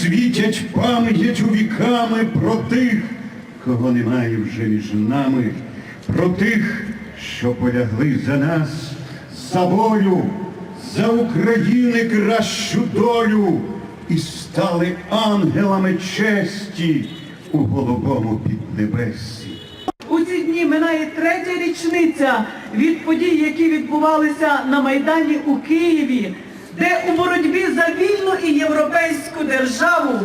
світять пам'ять у віками про тих, кого немає вже між нами, про тих, що полягли за нас, за волю, за України кращу долю і стали ангелами честі у голубому піднебесі. У ці дні минає третя річниця від подій, які відбувалися на Майдані у Києві, де у боротьбі за вільну і європейську державу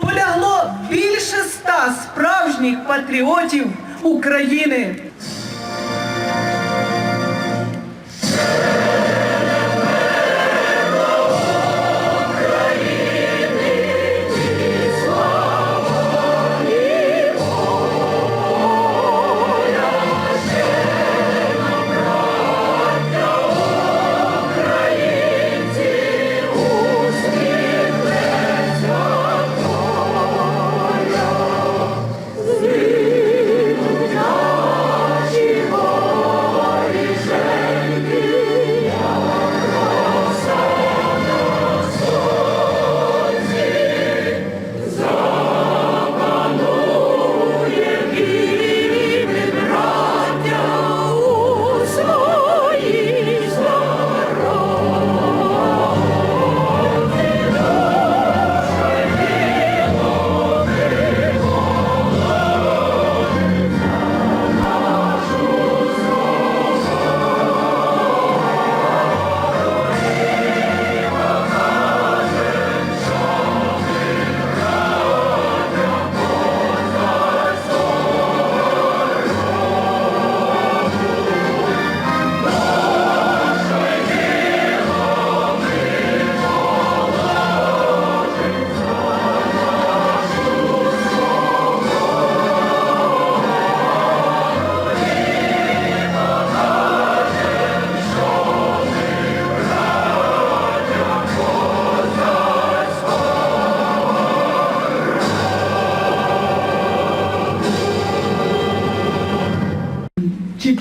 полягло більше ста справжніх патріотів України.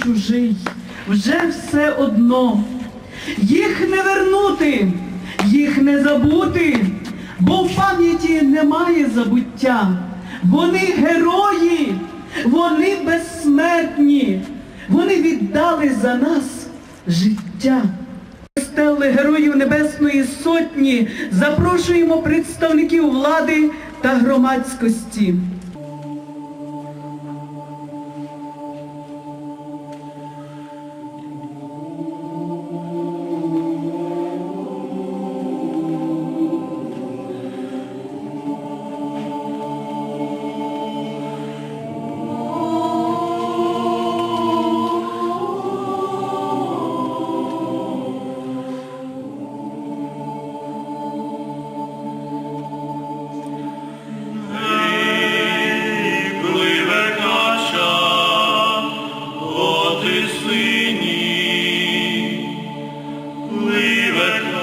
Чужий, вже все одно. Їх не вернути, їх не забути, бо в пам'яті немає забуття. Вони герої, вони безсмертні, вони віддали за нас життя. Стели Героїв Небесної Сотні запрошуємо представників влади та громадськості. England.